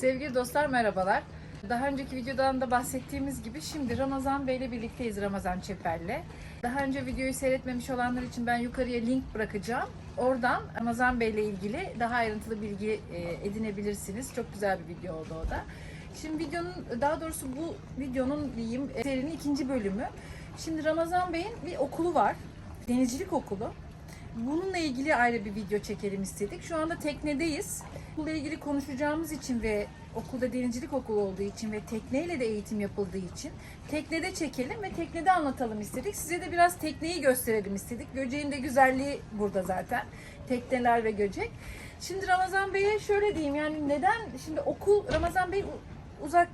Sevgili dostlar merhabalar. Daha önceki videodan da bahsettiğimiz gibi şimdi Ramazan Bey ile birlikteyiz Ramazan Çeper'le. Daha önce videoyu seyretmemiş olanlar için ben yukarıya link bırakacağım. Oradan Ramazan Bey ile ilgili daha ayrıntılı bilgi e, edinebilirsiniz. Çok güzel bir video oldu o da. Şimdi videonun, daha doğrusu bu videonun diyeyim e, serinin ikinci bölümü. Şimdi Ramazan Bey'in bir okulu var. Denizcilik okulu. Bununla ilgili ayrı bir video çekelim istedik. Şu anda teknedeyiz. Okulla ilgili konuşacağımız için ve okulda denizcilik okulu olduğu için ve tekneyle de eğitim yapıldığı için teknede çekelim ve teknede anlatalım istedik. Size de biraz tekneyi gösterelim istedik. Göceğin de güzelliği burada zaten. Tekneler ve göcek. Şimdi Ramazan Bey'e şöyle diyeyim yani neden şimdi okul Ramazan Bey uzak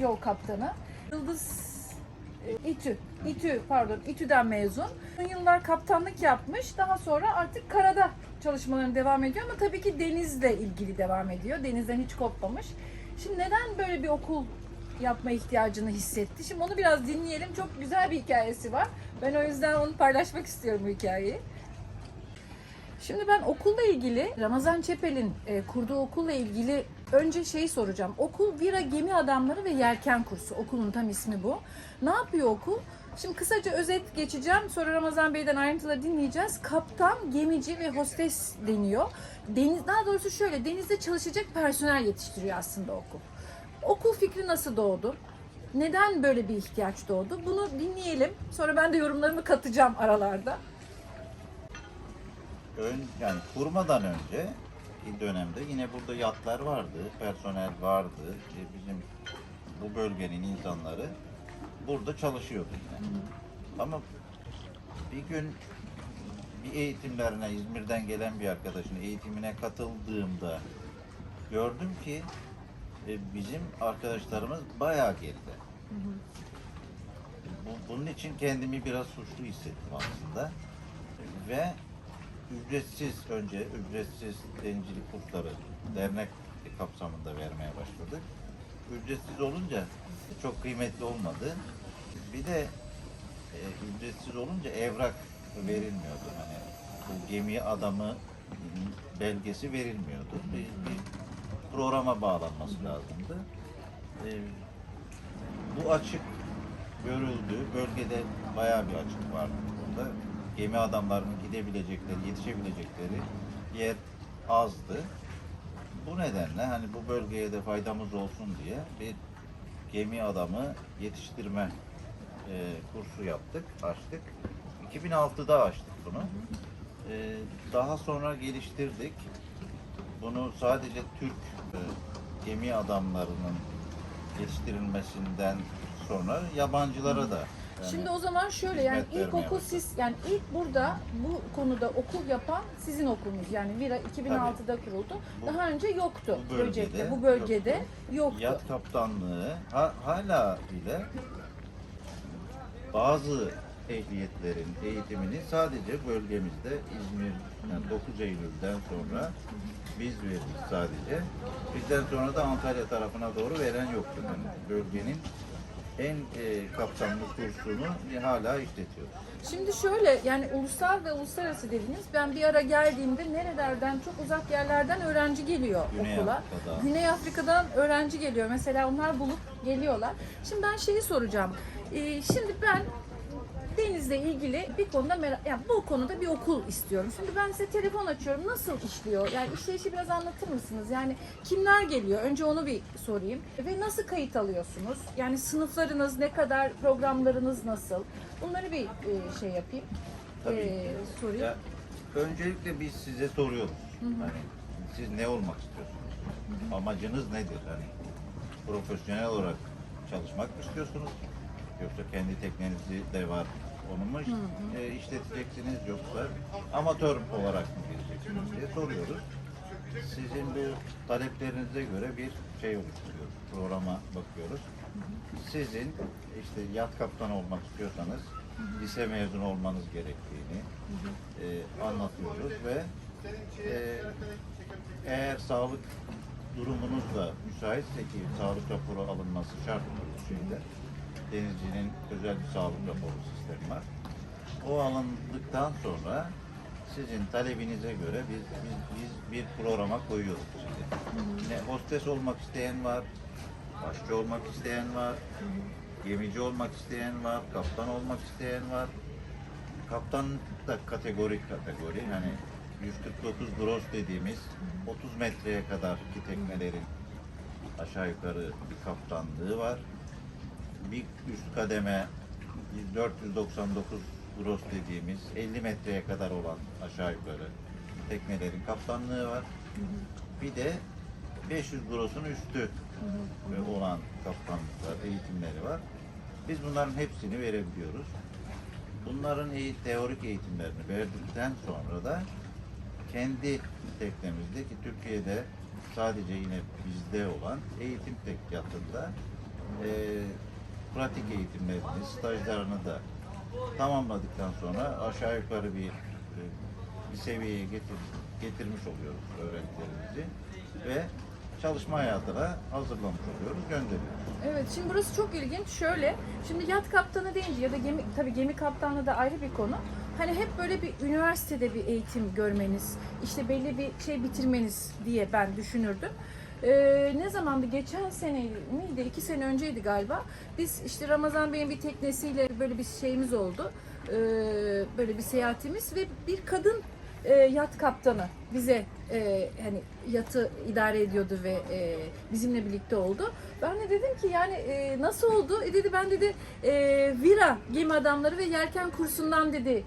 yol kaptanı. Yıldız İTÜ, İTÜ pardon İTÜ'den mezun. Uzun yıllar kaptanlık yapmış. Daha sonra artık karada çalışmalarına devam ediyor ama tabii ki denizle ilgili devam ediyor. Denizden hiç kopmamış. Şimdi neden böyle bir okul yapma ihtiyacını hissetti? Şimdi onu biraz dinleyelim. Çok güzel bir hikayesi var. Ben o yüzden onu paylaşmak istiyorum bu hikayeyi. Şimdi ben okulla ilgili Ramazan Çepel'in e, kurduğu okulla ilgili önce şeyi soracağım. Okul Vira Gemi Adamları ve Yelken Kursu. Okulun tam ismi bu. Ne yapıyor okul? Şimdi kısaca özet geçeceğim. Sonra Ramazan Bey'den ayrıntıları dinleyeceğiz. Kaptan, gemici ve hostes deniyor. Deniz, daha doğrusu şöyle denizde çalışacak personel yetiştiriyor aslında okul. Okul fikri nasıl doğdu? Neden böyle bir ihtiyaç doğdu? Bunu dinleyelim. Sonra ben de yorumlarımı katacağım aralarda. ön yani kurmadan önce dönemde yine burada yatlar vardı, personel vardı. İşte bizim bu bölgenin insanları burada çalışıyordu yine. Ama bir gün bir eğitimlerine İzmir'den gelen bir arkadaşın eğitimine katıldığımda gördüm ki e, bizim arkadaşlarımız bayağı geride. Bu, bunun için kendimi biraz suçlu hissettim aslında. Ve ücretsiz önce ücretsiz denizcilik kursları dernek kapsamında vermeye başladık. Ücretsiz olunca çok kıymetli olmadı. Bir de e, ücretsiz olunca evrak verilmiyordu. Hani bu gemi adamı belgesi verilmiyordu. Bir, bir programa bağlanması lazımdı. E, bu açık görüldü. Bölgede bayağı bir açık vardı burada. Gemi adamlarının gidebilecekleri, yetişebilecekleri yer azdı. Bu nedenle hani bu bölgeye de faydamız olsun diye bir gemi adamı yetiştirme e, kursu yaptık, açtık. 2006'da açtık bunu. E, daha sonra geliştirdik. Bunu sadece Türk e, gemi adamlarının yetiştirilmesinden sonra yabancılara da yani Şimdi o zaman şöyle yani ilk okul siz yani ilk burada bu konuda okul yapan sizin okulunuz yani Vira 2006'da kuruldu. Bu- Daha önce yoktu bu bölgede Göcek'te. Bu bölgede yoktu. yoktu. Yat kaptanlığı ha- hala bile bazı ehliyetlerin eğitimini sadece bölgemizde İzmir yani 9 Eylül'den sonra biz verdik sadece. Bizden sonra da Antalya tarafına doğru veren yoktu. Yani bölgenin en e, kapsamlı kursunu hala işletiyoruz. Şimdi şöyle yani ulusal ve uluslararası dediniz. Ben bir ara geldiğimde nerelerden çok uzak yerlerden öğrenci geliyor Güney okula. Afrika'dan. Güney Afrika'dan öğrenci geliyor. Mesela onlar bulup geliyorlar. Şimdi ben şeyi soracağım. Ee, şimdi ben denizle ilgili bir konuda merak, yani bu konuda bir okul istiyorum. Şimdi ben size telefon açıyorum. Nasıl işliyor? Yani işleyişi biraz anlatır mısınız? Yani kimler geliyor? Önce onu bir sorayım. Ve nasıl kayıt alıyorsunuz? Yani sınıflarınız ne kadar, programlarınız nasıl? Bunları bir e, şey yapayım. Tabii. Ee, sorayım. Ya, öncelikle biz size soruyoruz. Hani siz ne olmak istiyorsunuz? Amacınız nedir? Hani profesyonel olarak çalışmak mı istiyorsunuz? Yoksa kendi teknenizi de var onu mu e, işleteceksiniz yoksa amatör olarak mı gireceksiniz diye soruyoruz. Sizin bu taleplerinize göre bir şey oluşturuyoruz. Programa bakıyoruz. Sizin işte yat kaptanı olmak istiyorsanız lise mezunu olmanız gerektiğini e, anlatıyoruz ve e, eğer sağlık durumunuz da müsaitse ki sağlık raporu alınması şart bu şeyde. Denizcinin özel bir sağlık raporu sistemi var. O alındıktan sonra sizin talebinize göre biz, biz, biz bir programa koyuyoruz sizi. Ne hostes olmak isteyen var, aşçı olmak isteyen var, gemici olmak isteyen var, kaptan olmak isteyen var. Kaptan da kategorik kategori. Hani 149 gross dediğimiz 30 metreye kadar ki teknelerin aşağı yukarı bir kaptanlığı var. Bir üst kademe 499 gross dediğimiz 50 metreye kadar olan aşağı yukarı teknelerin kaptanlığı var. Bir de 500 gross'un üstü olan kaptanlıklar, eğitimleri var. Biz bunların hepsini verebiliyoruz. Bunların teorik eğitimlerini verdikten sonra da kendi teknemizde ki Türkiye'de sadece yine bizde olan eğitim tekkatında e, pratik eğitimlerini, stajlarını da tamamladıktan sonra aşağı yukarı bir, e, bir seviyeye getir, getirmiş oluyoruz öğrencilerimizi ve çalışma hayatına hazırlamış oluyoruz, gönderiyoruz. Evet şimdi burası çok ilginç. Şöyle şimdi yat kaptanı deyince ya da gemi tabii gemi kaptanlığı da ayrı bir konu. Hani hep böyle bir üniversitede bir eğitim görmeniz, işte belli bir şey bitirmeniz diye ben düşünürdüm. Ee, ne zamandı? Geçen sene miydi? İki sene önceydi galiba. Biz işte Ramazan Bey'in bir teknesiyle böyle bir şeyimiz oldu. Ee, böyle bir seyahatimiz ve bir kadın e, yat kaptanı bize e, hani yatı idare ediyordu ve e, bizimle birlikte oldu. Ben de dedim ki yani e, nasıl oldu? E dedi ben dedi e, Vira gemi adamları ve yelken kursundan dedi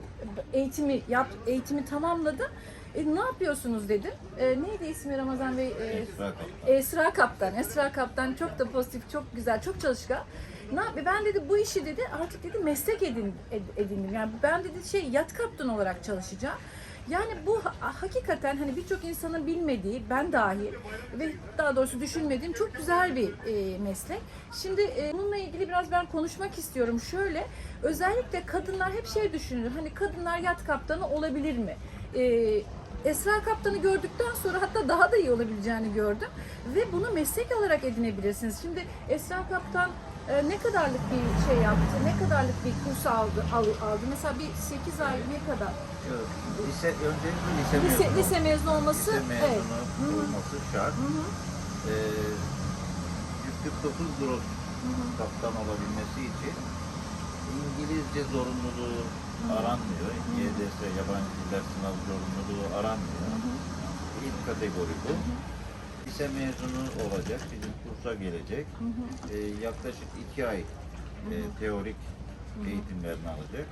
eğitimi yap eğitimi tamamladım. E, ne yapıyorsunuz dedim. E, neydi ismi Ramazan Bey? E, Esra Kaptan. Esra Kaptan. Esra Kaptan çok da pozitif, çok güzel, çok çalışkan. Ne yap- Ben dedi bu işi dedi artık dedi meslek edin, ed- edindim. Yani ben dedi şey yat kaptan olarak çalışacağım. Yani bu ha- hakikaten hani birçok insanın bilmediği, ben dahil ve daha doğrusu düşünmediğim çok güzel bir e, meslek. Şimdi e, bununla ilgili biraz ben konuşmak istiyorum. Şöyle, özellikle kadınlar hep şey düşünür. Hani kadınlar yat kaptanı olabilir mi? E, Esra Kaptan'ı gördükten sonra hatta daha da iyi olabileceğini gördüm. Ve bunu meslek olarak edinebilirsiniz. Şimdi Esra Kaptan e, ne kadarlık bir şey yaptı, ne kadarlık bir kurs aldı, al- aldı. Mesela bir 8 ay ne kadar? Lise, öncelikle lise, Lise, mezunu. lise mezunu olması, Lise mezunu evet. Olması şart. Hı hı. Ee, 149 gross kaptan olabilmesi için İngilizce zorunluluğu aranmıyor. YDS yabancı diller sınav zorunluluğu aranmıyor. İlk kategori bu. Lise mezunu olacak, bizim kursa gelecek. Ee, yaklaşık iki ay e, teorik eğitimlerini alacak.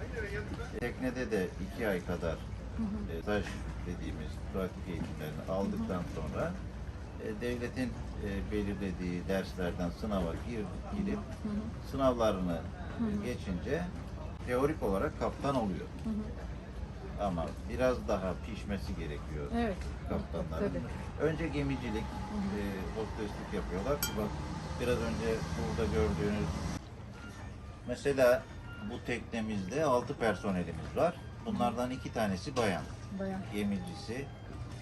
Teknede de iki ay kadar e, staj dediğimiz pratik eğitimlerini aldıktan sonra e, devletin e, belirlediği derslerden sınava gir, girip sınavlarını geçince teorik olarak kaptan oluyor. Ama biraz daha pişmesi gerekiyor Evet. kaptanların. Tabii. Önce gemicilik, e, hosteslik yapıyorlar ki bak biraz önce burada gördüğünüz mesela bu teknemizde 6 personelimiz var. Bunlardan iki tanesi bayan. Bayağı. Gemicisi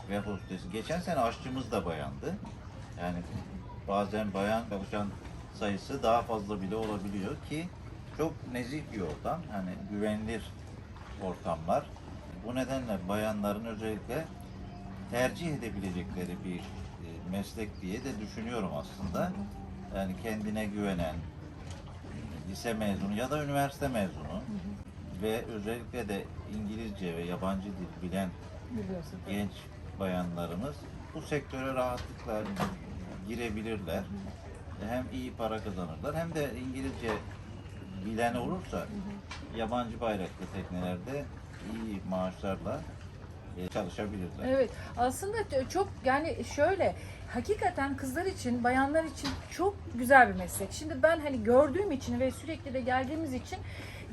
ve hostesi. Geçen sene aşçımız da bayandı. Yani bazen bayan çalışan sayısı daha fazla bile olabiliyor ki çok nezih bir ortam. Hani güvenilir ortamlar. Bu nedenle bayanların özellikle tercih edebilecekleri bir e, meslek diye de düşünüyorum aslında. Yani kendine güvenen, lise mezunu ya da üniversite mezunu ve özellikle de İngilizce ve yabancı dil bilen Biliyorsun. genç bayanlarımız bu sektöre rahatlıkla girebilirler. Hem iyi para kazanırlar hem de İngilizce bilen olursa yabancı bayraklı teknelerde iyi maaşlarla e, çalışabilirler. Evet aslında çok yani şöyle hakikaten kızlar için bayanlar için çok güzel bir meslek. Şimdi ben hani gördüğüm için ve sürekli de geldiğimiz için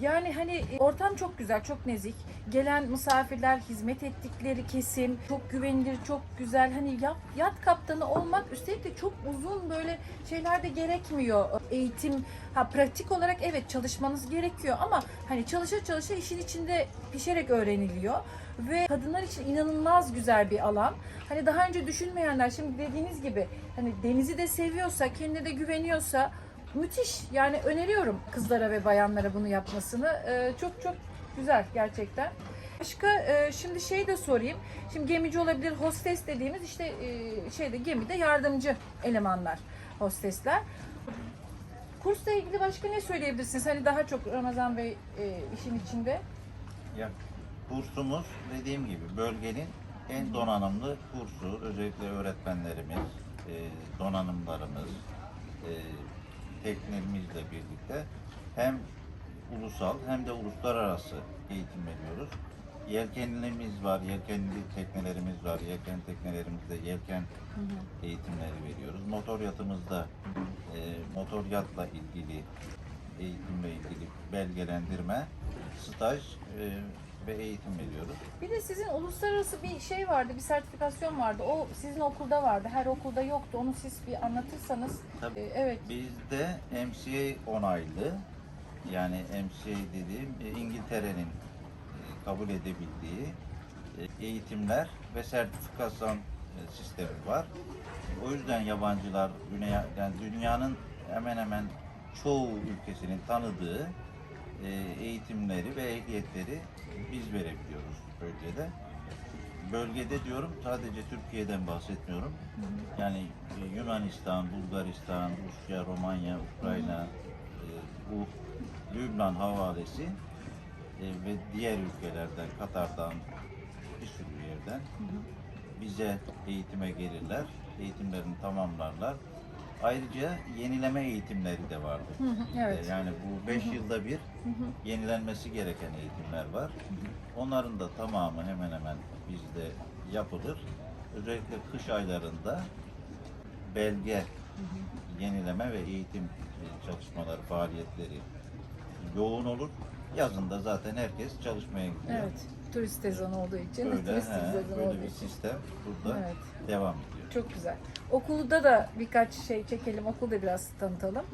yani hani e, ortam çok güzel, çok nezik. Gelen misafirler, hizmet ettikleri kesim çok güvenilir, çok güzel. Hani yat, yat kaptanı olmak üstelik de çok uzun böyle şeyler de gerekmiyor. Eğitim, ha pratik olarak evet çalışmanız gerekiyor ama hani çalışa çalışa işin içinde pişerek öğreniliyor ve kadınlar için inanılmaz güzel bir alan. Hani daha önce düşünmeyenler şimdi dediğiniz gibi hani denizi de seviyorsa, kendine de güveniyorsa müthiş. Yani öneriyorum kızlara ve bayanlara bunu yapmasını. Ee, çok çok güzel gerçekten. Başka e, şimdi şey de sorayım. Şimdi gemici olabilir, hostes dediğimiz işte e, şeyde gemide yardımcı elemanlar, hostesler. Kursla ilgili başka ne söyleyebilirsiniz? Hani daha çok Ramazan Bey e, işin içinde. Ya kursumuz dediğim gibi bölgenin en donanımlı kursu. Özellikle öğretmenlerimiz, donanımlarımız, teknemizle birlikte hem ulusal hem de uluslararası eğitim veriyoruz. Yelkenlimiz var, yelkenli teknelerimiz var. Yelken teknelerimizde yelken eğitimleri veriyoruz. Motor yatımızda e, motor yatla ilgili eğitimle ilgili belgelendirme, staj e, ve eğitim veriyoruz. Bir de sizin uluslararası bir şey vardı, bir sertifikasyon vardı. O sizin okulda vardı. Her okulda yoktu. Onu siz bir anlatırsanız. Tabii. E, evet. Bizde MCA onaylı, yani MCA dediğim e, İngiltere'nin e, kabul edebildiği e, eğitimler ve sertifikasyon sistemi var. O yüzden yabancılar dünya, yani dünyanın hemen hemen çoğu ülkesinin tanıdığı eğitimleri ve ehliyetleri biz verebiliyoruz bölgede. Bölgede diyorum sadece Türkiye'den bahsetmiyorum. Yani e, Yunanistan, Bulgaristan, Rusya, Romanya, Ukrayna, e, bu Lübnan havalesi e, ve diğer ülkelerden, Katar'dan, bir sürü yerden bize eğitime gelirler. Eğitimlerini tamamlarlar. Ayrıca yenileme eğitimleri de vardır. Hı hı, bizde. evet. Yani bu 5 yılda bir yenilenmesi gereken eğitimler var. Onların da tamamı hemen hemen bizde yapılır. Özellikle kış aylarında belge yenileme ve eğitim çalışmaları, faaliyetleri yoğun olur. Yazında zaten herkes çalışmaya gidiyor. Evet. Turist sezonu olduğu için. Böyle, turist he, sezonu böyle olduğu bir için. sistem burada Evet. devam ediyor. Çok güzel. Okulda da birkaç şey çekelim. Okulda biraz tanıtalım.